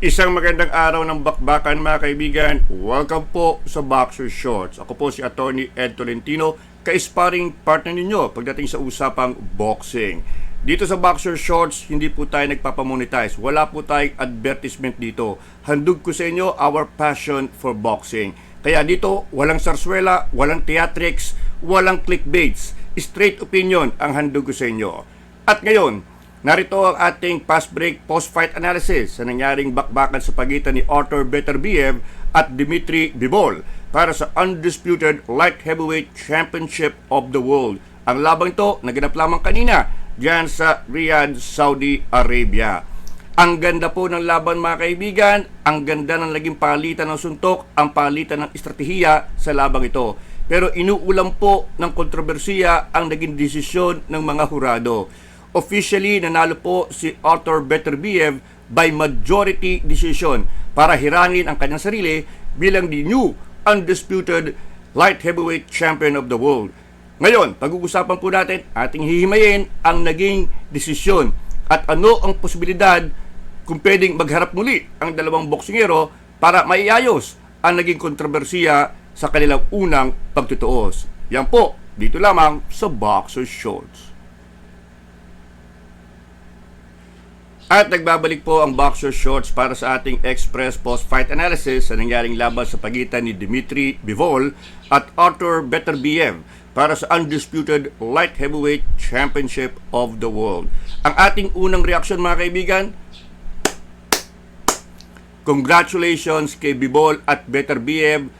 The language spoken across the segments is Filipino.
Isang magandang araw ng bakbakan mga kaibigan. Welcome po sa Boxer Shorts. Ako po si Attorney Ed Tolentino, ka-sparring partner ninyo pagdating sa usapang boxing. Dito sa Boxer Shorts, hindi po tayo nagpapamonetize. Wala po tayong advertisement dito. Handog ko sa inyo our passion for boxing. Kaya dito, walang sarswela, walang theatrics, walang clickbaits. Straight opinion ang handog ko sa inyo. At ngayon, Narito ang ating past break post-fight analysis sa nangyaring bakbakan sa pagitan ni Arthur Beterbiev at Dimitri Bivol para sa Undisputed Light Heavyweight Championship of the World. Ang labang ito naganap lamang kanina dyan sa Riyadh, Saudi Arabia. Ang ganda po ng laban mga kaibigan, ang ganda ng naging palitan ng suntok, ang palitan ng estratehiya sa labang ito. Pero inuulam po ng kontrobersiya ang naging desisyon ng mga hurado. Officially, nanalo po si Arthur Beterbiev by majority decision para hiranin ang kanyang sarili bilang the new undisputed light heavyweight champion of the world. Ngayon, pag-uusapan po natin ating hihimayin ang naging desisyon at ano ang posibilidad kung pwedeng magharap muli ang dalawang boksingero para maiayos ang naging kontrobersiya sa kanilang unang pagtutuos. Yan po, dito lamang sa Boxer Shorts. At nagbabalik po ang Boxer Shorts para sa ating Express Post-Fight Analysis sa nangyaring laban sa pagitan ni Dimitri Bivol at Arthur Beterbiev para sa Undisputed Light Heavyweight Championship of the World. Ang ating unang reaksyon mga kaibigan, congratulations kay Bivol at Beterbiev.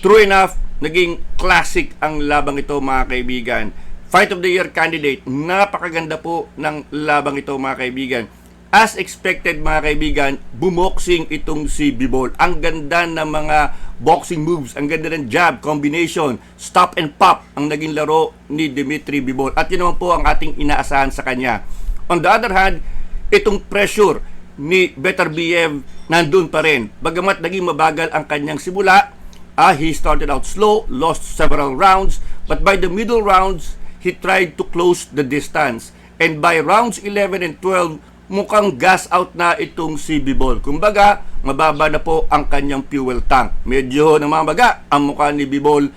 True enough, naging classic ang labang ito mga kaibigan. Fight of the Year candidate, napakaganda po ng labang ito mga kaibigan. As expected mga kaibigan, bumoxing itong si Bibol. Ang ganda ng mga boxing moves, ang ganda ng jab, combination, stop and pop ang naging laro ni Dimitri Bibol. At yun naman po ang ating inaasahan sa kanya. On the other hand, itong pressure ni Beterbiev nandun pa rin. Bagamat naging mabagal ang kanyang simula, ah, he started out slow, lost several rounds, but by the middle rounds, he tried to close the distance. And by rounds 11 and 12, mukhang gas out na itong si Bibol. Kumbaga, mababa na po ang kanyang fuel tank. Medyo namamaga ang mukha ni Bibol.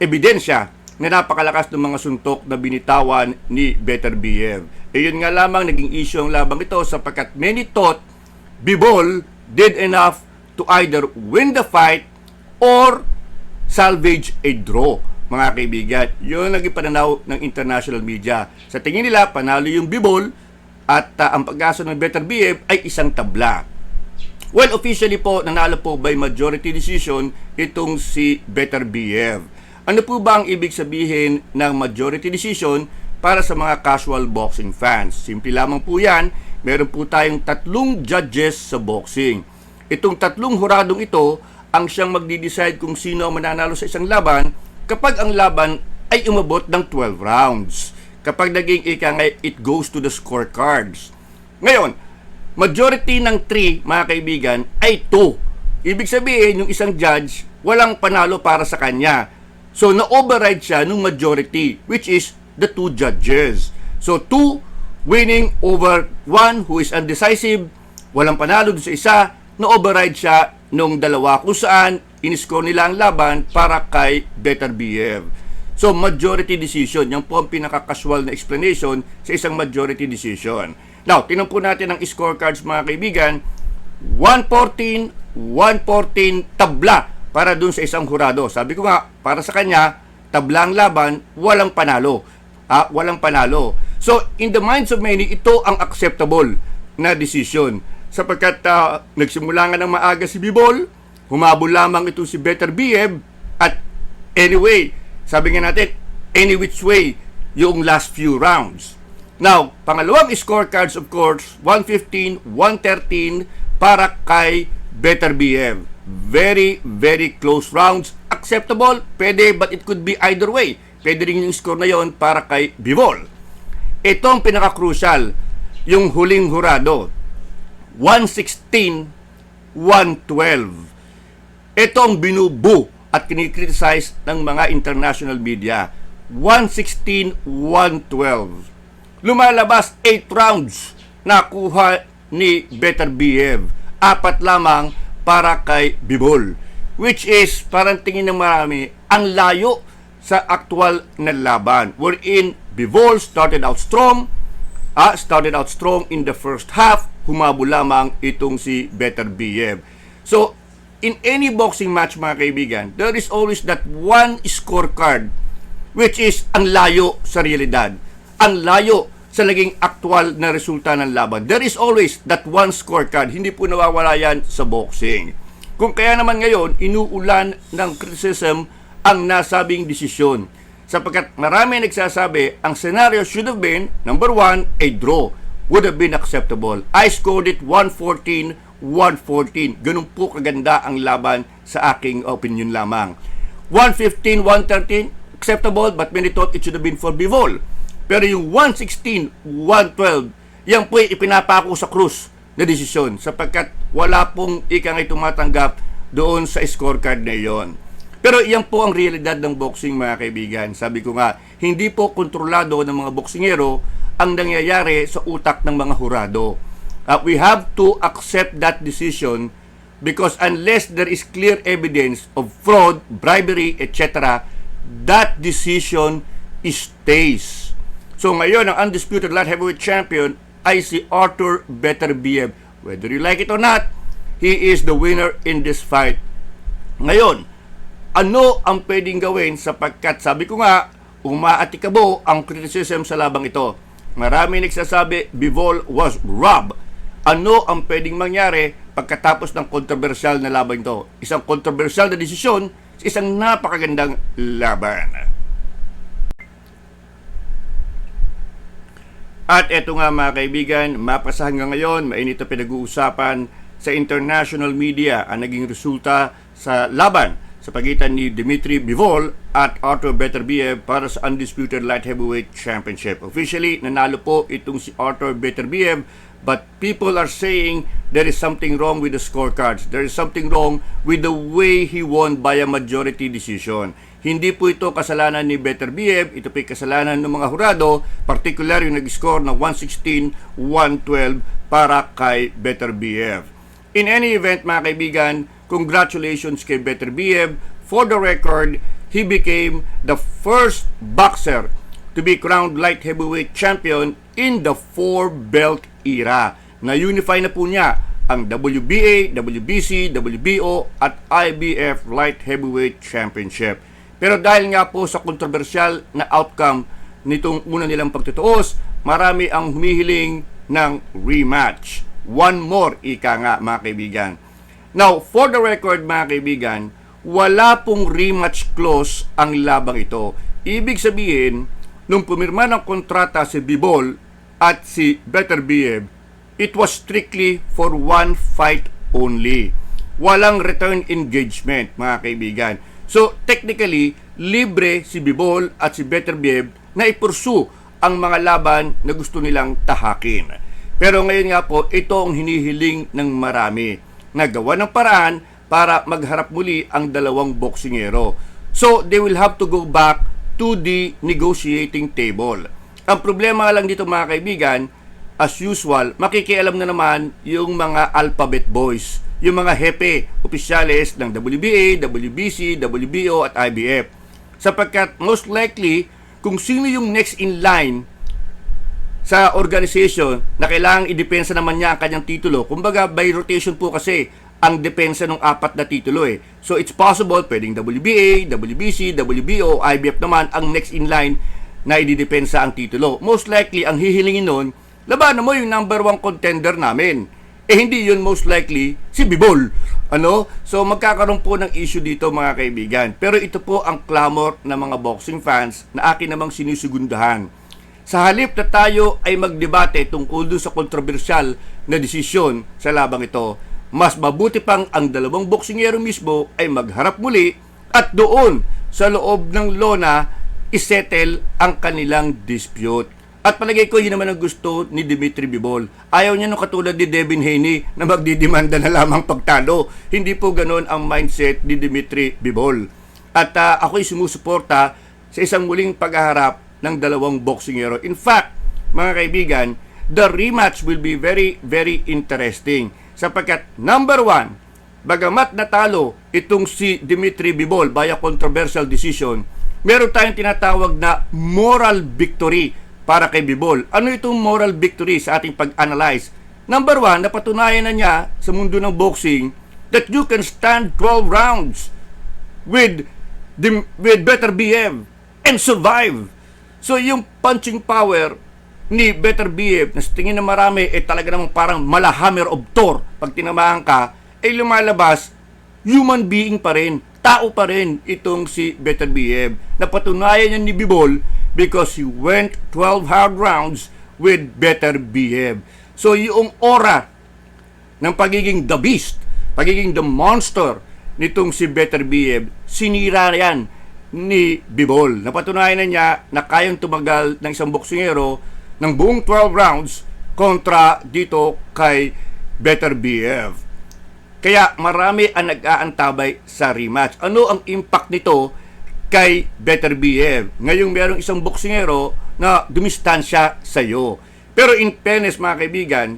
Ebidensya na napakalakas ng mga suntok na binitawan ni Beterbiev. E yun nga lamang naging issue ang labang ito sapagkat many thought Bibol did enough to either win the fight or salvage a draw mga kaibigan. Yun ang naging pananaw ng international media. Sa tingin nila, panalo yung Bibol at uh, ang pag-asa ng Better BF ay isang tabla. Well, officially po, nanalo po by majority decision itong si Better BF. Ano po ba ang ibig sabihin ng majority decision para sa mga casual boxing fans? Simple lamang po yan, meron po tayong tatlong judges sa boxing. Itong tatlong huradong ito ang siyang magdi-decide kung sino ang mananalo sa isang laban kapag ang laban ay umabot ng 12 rounds kapag naging ika nga, it goes to the scorecards. Ngayon, majority ng 3, mga kaibigan, ay 2. Ibig sabihin, yung isang judge, walang panalo para sa kanya. So, na-override siya ng majority, which is the two judges. So, 2 winning over 1 who is undecisive, walang panalo dun sa isa, na-override siya nung dalawa kung saan in-score nila ang laban para kay Better BF. So, majority decision. Yan po ang pinaka-casual na explanation sa isang majority decision. Now, tinan po natin ang scorecards mga kaibigan. 114, 114 tabla para dun sa isang hurado. Sabi ko nga, para sa kanya, tabla ang laban, walang panalo. Ah, walang panalo. So, in the minds of many, ito ang acceptable na decision. Sapagkat uh, nagsimula nga ng maaga si Bibol, humabol lamang ito si Better Biev, at anyway, sabi nga natin, any which way yung last few rounds. Now, pangalawang scorecards of course, 115, 113 para kay Better BM. Very, very close rounds. Acceptable, pwede, but it could be either way. Pwede rin yung score na yon para kay Bivol. Ito ang pinaka-crucial, yung huling hurado. 116, 112. Ito ang binubu at kinikriticize ng mga international media. 116-112. Lumalabas 8 rounds na kuha ni Better BF. apat lamang para kay Bibol. Which is, parang tingin ng marami, ang layo sa aktual na laban. Wherein Bivol started out strong, ah, started out strong in the first half, humabo lamang itong si Better BM. So, in any boxing match mga kaibigan, there is always that one scorecard which is ang layo sa realidad. Ang layo sa naging aktual na resulta ng laban. There is always that one scorecard. Hindi po nawawala yan sa boxing. Kung kaya naman ngayon, inuulan ng criticism ang nasabing desisyon. Sapagkat marami nagsasabi, ang scenario should have been, number one, a draw. Would have been acceptable. I scored it 114, 114. Ganun po kaganda ang laban sa aking opinion lamang. 115, 113, acceptable, but many thought it should have been for Bivol. Pero yung 116, 112, yan po ipinapako sa krus na desisyon sapagkat wala pong ikang ay tumatanggap doon sa scorecard na iyon. Pero yan po ang realidad ng boxing mga kaibigan. Sabi ko nga, hindi po kontrolado ng mga boksingero ang nangyayari sa utak ng mga hurado. Uh, we have to accept that decision because unless there is clear evidence of fraud, bribery, etc., that decision stays. So ngayon, ang undisputed light heavyweight champion ay si Arthur Beterbiev. Whether you like it or not, he is the winner in this fight. Ngayon, ano ang pwedeng gawin sapagkat sabi ko nga, umaatikabo ang criticism sa labang ito. Marami nagsasabi, Bivol was robbed. Ano ang pwedeng mangyari pagkatapos ng kontrobersyal na laban ito? Isang kontrobersyal na desisyon sa isang napakagandang laban. At eto nga mga kaibigan, mapasa hanggang ngayon, mainit na pinag-uusapan sa international media ang naging resulta sa laban sa pagitan ni Dmitry Bivol at Arthur Beterbiev para sa Undisputed Light Heavyweight Championship. Officially, nanalo po itong si Arthur Beterbiev but people are saying there is something wrong with the scorecards. There is something wrong with the way he won by a majority decision. Hindi po ito kasalanan ni Beterbiev, ito po kasalanan ng mga hurado, particular yung nag-score na 116-112 para kay Beterbiev. In any event, mga kaibigan, congratulations kay Beterbiev. For the record, he became the first boxer to be crowned light heavyweight champion in the four-belt era. Na-unify na po niya ang WBA, WBC, WBO at IBF Light Heavyweight Championship. Pero dahil nga po sa kontrobersyal na outcome nitong una nilang pagtutuos, marami ang humihiling ng rematch. One more, ika nga mga kaibigan. Now, for the record mga kaibigan, wala pong rematch clause ang labang ito. Ibig sabihin, nung pumirma ng kontrata si Bibol at si Beterbiev, it was strictly for one fight only. Walang return engagement, mga kaibigan. So, technically, libre si Bibol at si Beterbiev na ipursu ang mga laban na gusto nilang tahakin. Pero ngayon nga po, ito ang hinihiling ng marami. Nagawa ng paraan para magharap muli ang dalawang boksingero. So, they will have to go back to the negotiating table. Ang problema lang dito mga kaibigan, as usual, makikialam na naman yung mga alphabet boys, yung mga hepe, opisyales ng WBA, WBC, WBO at IBF. Sapagkat most likely, kung sino yung next in line sa organization na kailangang idepensa naman niya ang kanyang titulo. Kumbaga, by rotation po kasi ang depensa ng apat na titulo eh. So, it's possible, pwedeng WBA, WBC, WBO, IBF naman ang next in line na ididepensa ang titulo. Most likely, ang hihilingin nun, labanan mo yung number one contender namin. Eh, hindi yun most likely si Bibol. Ano? So, magkakaroon po ng issue dito mga kaibigan. Pero ito po ang clamor ng mga boxing fans na akin namang sinisugundahan. Sa halip na tayo ay magdebate tungkol sa kontrobersyal na desisyon sa labang ito, mas mabuti pang ang dalawang boksingero mismo ay magharap muli at doon sa loob ng lona isettle ang kanilang dispute. At palagay ko, yun naman ang gusto ni Dimitri Bibol. Ayaw niya nung katulad ni Devin Haney na magdidemanda na lamang pagtalo. Hindi po ganon ang mindset ni Dimitri Bibol. At uh, ako'y sumusuporta sa isang muling paghaharap ng dalawang boksingero. In fact, mga kaibigan, the rematch will be very, very interesting. Sapagkat, number one, bagamat natalo itong si Dimitri Bibol via controversial decision, meron tayong tinatawag na moral victory para kay Bibol. Ano itong moral victory sa ating pag-analyze? Number one, napatunayan na niya sa mundo ng boxing that you can stand 12 rounds with the, with better BM and survive. So yung punching power ni Better BF na sa tingin ng marami eh talaga namang parang malahammer of Thor. Pag tinamaan ka ay lumalabas human being pa rin tao pa rin itong si Better BF napatunayan niya ni Bibol because he went 12 hard rounds with Better BF so yung aura ng pagiging the beast, pagiging the monster nitong si Better BF, sinira yan ni Bibol. Napatunayan na niya na kayang tumagal ng isang boksingero ng buong 12 rounds kontra dito kay Better BF. Kaya marami ang nag-aantabay sa rematch. Ano ang impact nito kay Better BF? Ngayong merong isang boksingero na dumistansya sa iyo. Pero in fairness mga kaibigan,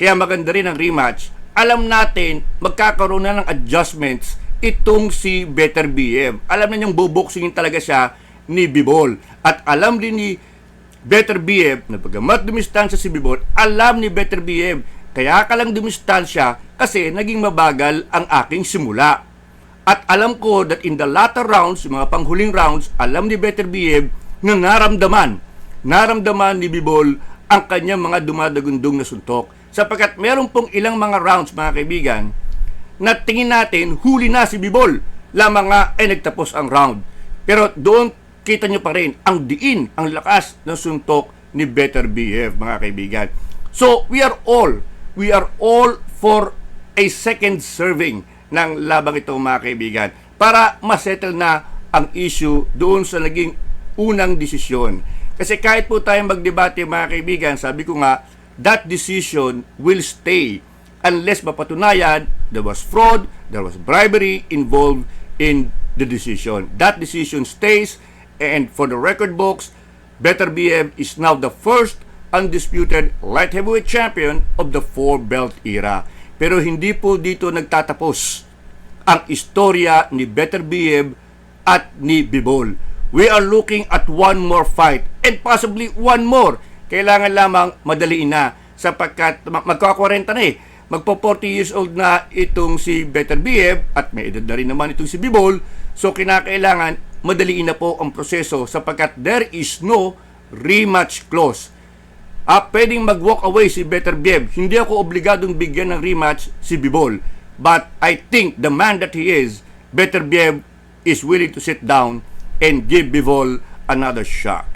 kaya maganda rin ang rematch, alam natin magkakaroon na ng adjustments itong si Better BM. Alam na niyang buboksingin talaga siya ni Bibol. At alam din ni Better BM na bagamat dumistansya si Bibol, alam ni Better BM kaya ka lang dumistansya kasi naging mabagal ang aking simula. At alam ko that in the latter rounds, mga panghuling rounds, alam ni Better BM na naramdaman, naramdaman ni Bibol ang kanyang mga dumadagundong na suntok. Sapagkat meron pong ilang mga rounds, mga kaibigan, na tingin natin huli na si Bibol. Lamang nga ay nagtapos ang round. Pero doon kita nyo pa rin ang diin, ang lakas ng suntok ni Better BF, mga kaibigan. So, we are all, we are all for a second serving ng labang ito, mga kaibigan, para masettle na ang issue doon sa naging unang desisyon. Kasi kahit po tayo magdebate, mga kaibigan, sabi ko nga, that decision will stay unless mapatunayan there was fraud, there was bribery involved in the decision. That decision stays and for the record books, Better BM is now the first undisputed light heavyweight champion of the four belt era. Pero hindi po dito nagtatapos ang istorya ni Better BM at ni Bibol. We are looking at one more fight and possibly one more. Kailangan lamang madaliin na sapagkat magka-40 na eh magpo 40 years old na itong si Better BF at may edad na rin naman itong si Bibol. So kinakailangan madaliin na po ang proseso sapagkat there is no rematch clause. Ah, pwedeng mag-walk away si Better BF. Hindi ako obligadong bigyan ng rematch si Bibol. But I think the man that he is, Better BF is willing to sit down and give Bivol another shot.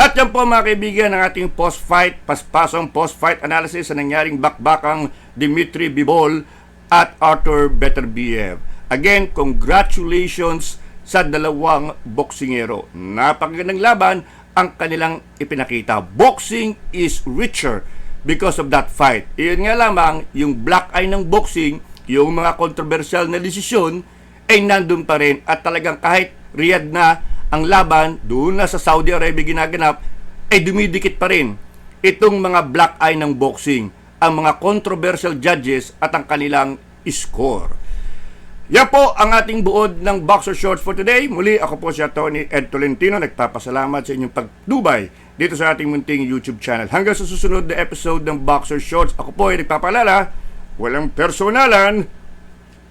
At yan po mga kaibigan ang ating post-fight, paspasong post-fight analysis sa nangyaring bakbakang Dimitri Bibol at Arthur Beterbiev. Again, congratulations sa dalawang boksingero. Napakagandang laban ang kanilang ipinakita. Boxing is richer because of that fight. Iyon nga lamang, yung black eye ng boxing, yung mga kontrobersyal na desisyon, ay nandun pa rin at talagang kahit Riyadh na ang laban, doon na sa Saudi Arabia ginaganap, ay dumidikit pa rin itong mga black eye ng boxing, ang mga controversial judges at ang kanilang score. Yan po ang ating buod ng Boxer Shorts for today. Muli, ako po si Tony Ed Tolentino. Nagpapasalamat sa inyong pagdubay dito sa ating munting YouTube channel. Hanggang sa susunod na episode ng Boxer Shorts, ako po ay nagpapalala, walang personalan,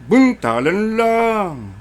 buntalan lang.